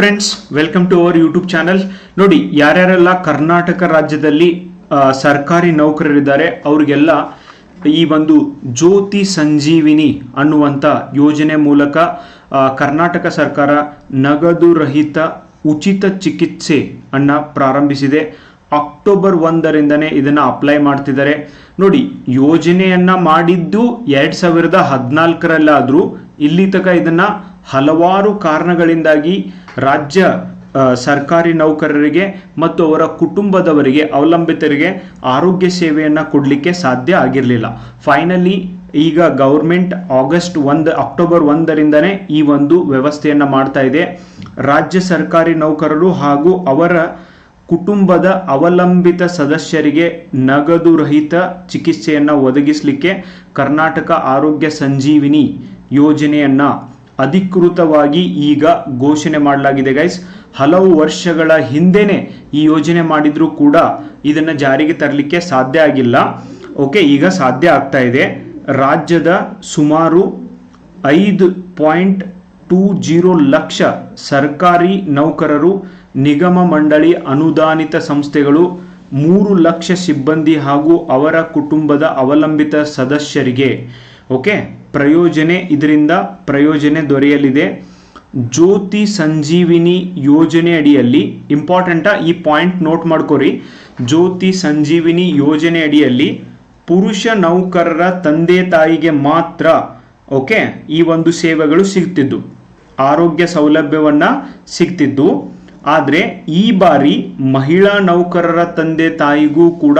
Friends welcome to our YouTube channel ನೋಡಿ, ಯಾರ್ಯಾರೆಲ್ಲ ಕರ್ನಾಟಕ ರಾಜ್ಯದಲ್ಲಿ ಸರ್ಕಾರಿ ನೌಕರರಿದ್ದಾರೆ, ಅವ್ರಿಗೆಲ್ಲ ಈ ಒಂದು ಜ್ಯೋತಿ ಸಂಜೀವಿನಿ ಅನ್ನುವಂಥ ಯೋಜನೆ ಮೂಲಕ ಕರ್ನಾಟಕ ಸರ್ಕಾರ ನಗದು ರಹಿತ ಉಚಿತ ಚಿಕಿತ್ಸೆ ಅನ್ನು ಪ್ರಾರಂಭಿಸಿದೆ. ಅಕ್ಟೋಬರ್ ಒಂದರಿಂದನೇ ಇದನ್ನ ಅಪ್ಲೈ ಮಾಡ್ತಿದ್ದಾರೆ. ನೋಡಿ, ಯೋಜನೆಯನ್ನ ಮಾಡಿದ್ದು ಎರಡು ಸಾವಿರದ ಹದಿನಾಲ್ಕರಲ್ಲಾದರೂ, ಇಲ್ಲಿ ತನಕ ಇದನ್ನ ಹಲವಾರು ಕಾರಣಗಳಿಂದಾಗಿ ರಾಜ್ಯ ಸರ್ಕಾರಿ ನೌಕರರಿಗೆ ಮತ್ತು ಅವರ ಕುಟುಂಬದವರಿಗೆ, ಅವಲಂಬಿತರಿಗೆ ಆರೋಗ್ಯ ಸೇವೆಯನ್ನು ಕೊಡಲಿಕ್ಕೆ ಸಾಧ್ಯ ಆಗಿರಲಿಲ್ಲ. ಫೈನಲಿ ಈಗ ಗೌರ್ಮೆಂಟ್ ಆಗಸ್ಟ್ ಒಂದು ಅಕ್ಟೋಬರ್ ಒಂದರಿಂದನೇ ಈ ಒಂದು ವ್ಯವಸ್ಥೆಯನ್ನು ಮಾಡ್ತಾ ಇದೆ. ರಾಜ್ಯ ಸರ್ಕಾರಿ ನೌಕರರು ಹಾಗೂ ಅವರ ಕುಟುಂಬದ ಅವಲಂಬಿತ ಸದಸ್ಯರಿಗೆ ನಗದು ರಹಿತ ಚಿಕಿತ್ಸೆಯನ್ನು ಒದಗಿಸಲಿಕ್ಕೆ ಕರ್ನಾಟಕ ಆರೋಗ್ಯ ಸಂಜೀವಿನಿ ಯೋಜನೆಯನ್ನ ಅಧಿಕೃತವಾಗಿ ಈಗ ಘೋಷಣೆ ಮಾಡಲಾಗಿದೆ ಗೈಸ್ ಹಲವು ವರ್ಷಗಳ ಹಿಂದೆನೆ ಈ ಯೋಜನೆ ಮಾಡಿದ್ರೂ ಕೂಡ ಇದನ್ನ ಜಾರಿಗೆ ತರಲಿಕ್ಕೆ ಸಾಧ್ಯ ಆಗಿಲ್ಲ. ಓಕೆ ಈಗ ಸಾಧ್ಯ ಆಗ್ತಾ ಇದೆ. ರಾಜ್ಯದ ಸುಮಾರು ಐದು ಪಾಯಿಂಟ್ ಟೂ ಜೀರೋ ಲಕ್ಷ ಸರ್ಕಾರಿ ನೌಕರರು, ನಿಗಮ ಮಂಡಳಿ ಅನುದಾನಿತ ಸಂಸ್ಥೆಗಳು, ಮೂರು ಲಕ್ಷ ಸಿಬ್ಬಂದಿ ಹಾಗೂ ಅವರ ಕುಟುಂಬದ ಅವಲಂಬಿತ ಸದಸ್ಯರಿಗೆ. ಓಕೆ ಪ್ರಯೋಜನೆ ಇದರಿಂದ ಪ್ರಯೋಜನೆ ದೊರೆಯಲಿದೆ. ಜ್ಯೋತಿ ಸಂಜೀವಿನಿ ಯೋಜನೆ ಅಡಿಯಲ್ಲಿ ಇಂಪಾರ್ಟೆಂಟ ಈ ಪಾಯಿಂಟ್ ನೋಟ್ ಮಾಡ್ಕೋರಿ. ಜ್ಯೋತಿ ಸಂಜೀವಿನಿ ಯೋಜನೆ ಅಡಿಯಲ್ಲಿ ಪುರುಷ ನೌಕರರ ತಂದೆ ತಾಯಿಗೆ ಮಾತ್ರ ಓಕೆ ಈ ಒಂದು ಸೇವೆಗಳು ಸಿಗ್ತಿದ್ದು. ಆರೋಗ್ಯ ಸೌಲಭ್ಯವನ್ನ ಸಿಗ್ತಿದ್ದು. ಆದರೆ ಈ ಬಾರಿ ಮಹಿಳಾ ನೌಕರರ ತಂದೆ ತಾಯಿಗೂ ಕೂಡ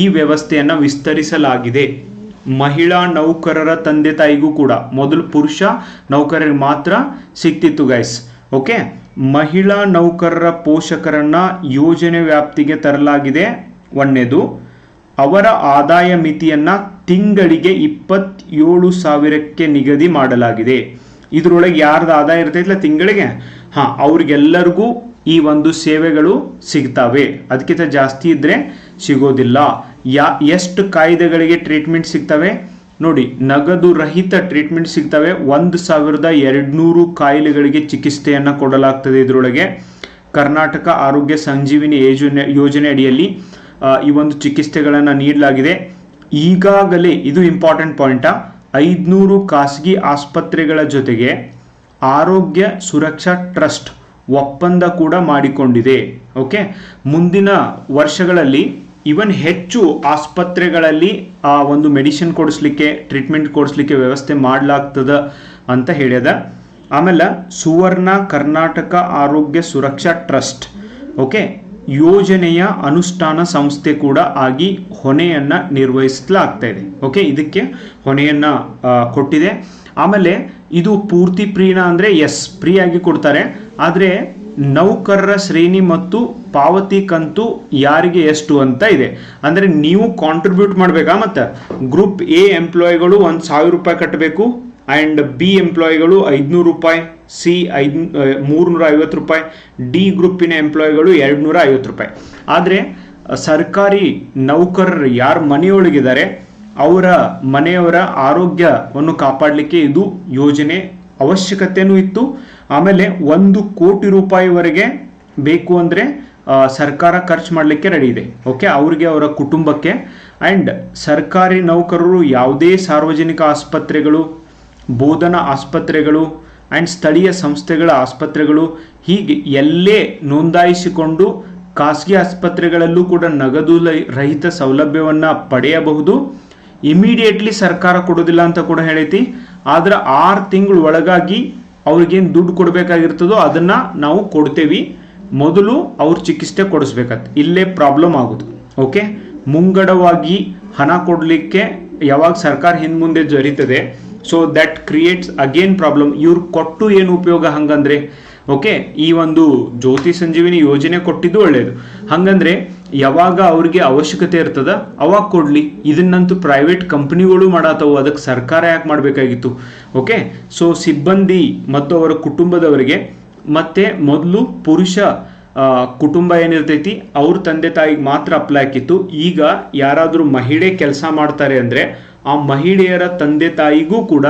ಈ ವ್ಯವಸ್ಥೆಯನ್ನು ವಿಸ್ತರಿಸಲಾಗಿದೆ. ಮಹಿಳಾ ನೌಕರರ ತಂದೆ ತಾಯಿಗೂ ಕೂಡ. ಮೊದಲು ಪುರುಷ ನೌಕರರಿಗೆ ಮಾತ್ರ ಸಿಗ್ತಿತ್ತು ಗೈಸ್ ಓಕೆ ಮಹಿಳಾ ನೌಕರರ ಪೋಷಕರನ್ನ ಯೋಜನೆ ವ್ಯಾಪ್ತಿಗೆ ತರಲಾಗಿದೆ. ಒಂದನೇದು ಅವರ ಆದಾಯ ಮಿತಿಯನ್ನ ತಿಂಗಳಿಗೆ ಇಪ್ಪತ್ತೇಳು ಸಾವಿರಕ್ಕೆ ನಿಗದಿ ಮಾಡಲಾಗಿದೆ. ಇದರೊಳಗೆ ಯಾರ್ದು ಆದಾಯ ಇರ್ತೈತಿಲ್ಲ ತಿಂಗಳಿಗೆ? ಹಾ, ಅವ್ರಿಗೆಲ್ಲರಿಗೂ ಈ ಒಂದು ಸೇವೆಗಳು ಸಿಗ್ತಾವೆ. ಅದಕ್ಕಿಂತ ಜಾಸ್ತಿ ಇದ್ರೆ ಸಿಗೋದಿಲ್ಲ. ಯಾ, ಎಷ್ಟು ಕಾಯ್ದೆಗಳಿಗೆ ಟ್ರೀಟ್ಮೆಂಟ್ ಸಿಗ್ತವೆ? ನೋಡಿ, ನಗದು ರಹಿತ ಟ್ರೀಟ್ಮೆಂಟ್ ಸಿಗ್ತವೆ. ಒಂದು ಸಾವಿರದ ಎರಡ್ನೂರು ಕಾಯಿಲೆಗಳಿಗೆ ಚಿಕಿತ್ಸೆಯನ್ನು ಕೊಡಲಾಗ್ತದೆ ಇದರೊಳಗೆ. ಕರ್ನಾಟಕ ಆರೋಗ್ಯ ಸಂಜೀವಿನಿ ಯೋಜನೆ ಯೋಜನೆ ಅಡಿಯಲ್ಲಿ ಈ ಒಂದು ಚಿಕಿತ್ಸೆಗಳನ್ನು ನೀಡಲಾಗಿದೆ. ಈಗಾಗಲೇ ಇದು ಇಂಪಾರ್ಟೆಂಟ್ ಪಾಯಿಂಟಾ ಐದುನೂರು ಖಾಸಗಿ ಆಸ್ಪತ್ರೆಗಳ ಜೊತೆಗೆ ಆರೋಗ್ಯ ಸುರಕ್ಷಾ ಟ್ರಸ್ಟ್ ಒಪ್ಪಂದ ಕೂಡ ಮಾಡಿಕೊಂಡಿದೆ. ಓಕೆ ಮುಂದಿನ ವರ್ಷಗಳಲ್ಲಿ ಇವನ್ ಹೆಚ್ಚು ಆಸ್ಪತ್ರೆಗಳಲ್ಲಿ, ಆ, ಒಂದು ಮೆಡಿಸಿನ್ ಕೊಡಿಸ್ಲಿಕ್ಕೆ ಟ್ರೀಟ್ಮೆಂಟ್ ಕೊಡಿಸ್ಲಿಕ್ಕೆ ವ್ಯವಸ್ಥೆ ಮಾಡಲಾಗ್ತದ ಅಂತ ಹೇಳ್ಯದ. ಆಮೇಲೆ ಸುವರ್ಣ ಕರ್ನಾಟಕ ಆರೋಗ್ಯ ಸುರಕ್ಷಾ ಟ್ರಸ್ಟ್ ಓಕೆ ಯೋಜನೆಯ ಅನುಷ್ಠಾನ ಸಂಸ್ಥೆ ಕೂಡ ಆಗಿ ಹೊಣೆಯನ್ನು ನಿರ್ವಹಿಸಲಾಗ್ತಾ ಇದೆ. ಓಕೆ ಇದಕ್ಕೆ ಹೊಣೆಯನ್ನು ಕೊಟ್ಟಿದೆ. ಆಮೇಲೆ ಇದು ಪೂರ್ತಿ ಪ್ರೀನ ಅಂದ್ರೆ ಎಸ್ ಫ್ರೀ ಆಗಿ ಕೊಡ್ತಾರೆ. ಆದರೆ ನೌಕರರ ಶ್ರೇಣಿ ಮತ್ತು ಪಾವತಿ ಕಂತು ಯಾರಿಗೆ ಎಷ್ಟು ಅಂತ ಇದೆ. ಅಂದರೆ ನೀವು ಕಾಂಟ್ರಿಬ್ಯೂಟ್ ಮಾಡಬೇಕಾ ಮತ್ತು? ಗ್ರೂಪ್ ಎ ಎಂಪ್ಲಾಯಿಗಳು ಒಂದು ಸಾವಿರ ರೂಪಾಯಿ ಕಟ್ಟಬೇಕು ಆ್ಯಂಡ್ ಬಿ ಎಂಪ್ಲಾಯಿಗಳು ಐದುನೂರು ರೂಪಾಯಿ ಸಿ ಐದು ಮೂರುನೂರ ಐವತ್ತು ರೂಪಾಯಿ ಡಿ ಗ್ರೂಪಿನ ಎಂಪ್ಲಾಯಿಗಳು ಎರಡು ನೂರ ಐವತ್ತು ರೂಪಾಯಿ. ಆದರೆ, ಸರ್ಕಾರಿ ನೌಕರರು ಯಾರು ಮನೆಯೊಳಗಿದ್ದಾರೆ, ಅವರ ಮನೆಯವರ ಆರೋಗ್ಯವನ್ನು ಕಾಪಾಡಲಿಕ್ಕೆ ಇದು ಯೋಜನೆ ಅವಶ್ಯಕತೆಯೂ ಇತ್ತು. ಆಮೇಲೆ ಒಂದು ಕೋಟಿ ರೂಪಾಯಿವರೆಗೆ ಬೇಕು ಅಂದರೆ ಸರ್ಕಾರ ಖರ್ಚು ಮಾಡಲಿಕ್ಕೆ ರೆಡಿ ಇದೆ. ಓಕೆ ಅವರಿಗೆ ಅವರ ಕುಟುಂಬಕ್ಕೆ. ಆ್ಯಂಡ್ ಸರ್ಕಾರಿ ನೌಕರರು ಯಾವುದೇ ಸಾರ್ವಜನಿಕ ಆಸ್ಪತ್ರೆಗಳು, ಬೋಧನಾ ಆಸ್ಪತ್ರೆಗಳು ಆ್ಯಂಡ್ ಸ್ಥಳೀಯ ಸಂಸ್ಥೆಗಳ ಆಸ್ಪತ್ರೆಗಳು ಹೀಗೆ ಎಲ್ಲೇ ನೋಂದಾಯಿಸಿಕೊಂಡು ಖಾಸಗಿ ಆಸ್ಪತ್ರೆಗಳಲ್ಲೂ ಕೂಡ ನಗದು ರಹಿತ ಸೌಲಭ್ಯವನ್ನು ಪಡೆಯಬಹುದು. ಇಮಿಡಿಯೇಟ್ಲಿ ಸರ್ಕಾರ ಕೊಡೋದಿಲ್ಲ ಅಂತ ಕೂಡ ಹೇಳೈತಿ. ಆದ್ರೆ ಆರು ತಿಂಗಳು ಒಳಗಾಗಿ ಅವ್ರಿಗೇನು ದುಡ್ಡು ಕೊಡಬೇಕಾಗಿರ್ತದೋ ಅದನ್ನು ನಾವು ಕೊಡ್ತೇವೆ. ಮೊದಲು ಅವ್ರ ಚಿಕಿತ್ಸೆ ಕೊಡಿಸ್ಬೇಕಂತ ಇಲ್ಲೇ ಪ್ರಾಬ್ಲಮ್ ಆಗೋದು. ಓಕೆ ಮುಂಗಡವಾಗಿ ಹಣ ಕೊಡಲಿಕ್ಕೆ ಯಾವಾಗ ಸರ್ಕಾರ ಹಿಂದ್ಮುಂದೆ ಜರಿತದೆ. So that creates again problem ಇವ್ರು ಕೊಟ್ಟು ಏನು ಉಪಯೋಗ ಹಂಗಂದ್ರೆ ಓಕೆ ಈ ಒಂದು ಜ್ಯೋತಿ ಸಂಜೀವಿನಿ ಯೋಜನೆ ಕೊಟ್ಟಿದ್ದು ಒಳ್ಳೆಯದು ಹಂಗಂದ್ರೆ ಯಾವಾಗ ಅವ್ರಿಗೆ ಅವಶ್ಯಕತೆ ಇರ್ತದ, ಅವಾಗ ಕೊಡ್ಲಿ. ಇದನ್ನಂತೂ ಪ್ರೈವೇಟ್ ಕಂಪನಿಗಳು ಮಾಡತ್ತವು ಅದಕ್ಕೆ ಸರ್ಕಾರ ಯಾಕೆ ಮಾಡಬೇಕಾಗಿತ್ತು? ಓಕೆ ಸೊ ಸಿಬ್ಬಂದಿ ಮತ್ತು ಅವರ ಕುಟುಂಬದವರಿಗೆ ಮತ್ತೆ ಮೊದಲು ಪುರುಷ ಕುಟುಂಬ ಏನಿರ್ತೈತಿ, ಅವ್ರ ತಂದೆ ತಾಯಿಗೆ ಮಾತ್ರ ಅಪ್ಲೈ ಆಕಿತ್ತು ಈಗ ಯಾರಾದರೂ ಮಹಿಳೆ ಕೆಲಸ ಮಾಡ್ತಾರೆ ಅಂದರೆ, ಆ ಮಹಿಳೆಯರ ತಂದೆ ತಾಯಿಗೂ ಕೂಡ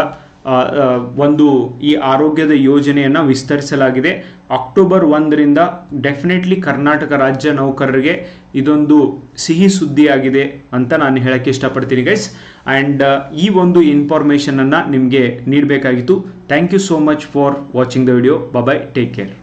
ಒಂದು ಈ ಆರೋಗ್ಯದ ಯೋಜನೆಯನ್ನು ವಿಸ್ತರಿಸಲಾಗಿದೆ. ಅಕ್ಟೋಬರ್ ಒಂದರಿಂದ ಡೆಫಿನೆಟ್ಲಿ ಕರ್ನಾಟಕ ರಾಜ್ಯ ನೌಕರರಿಗೆ ಇದೊಂದು ಸಿಹಿ ಸುದ್ದಿಯಾಗಿದೆ ಅಂತ ನಾನು ಹೇಳೋಕ್ಕೆ ಇಷ್ಟಪಡ್ತೀನಿ ಗೈಸ್ ಆ್ಯಂಡ್ ಈ ಒಂದು ಇನ್ಫಾರ್ಮೇಷನನ್ನು ನಿಮಗೆ ನೀಡಬೇಕಾಗಿತ್ತು. Thank you so much for watching the video bye take care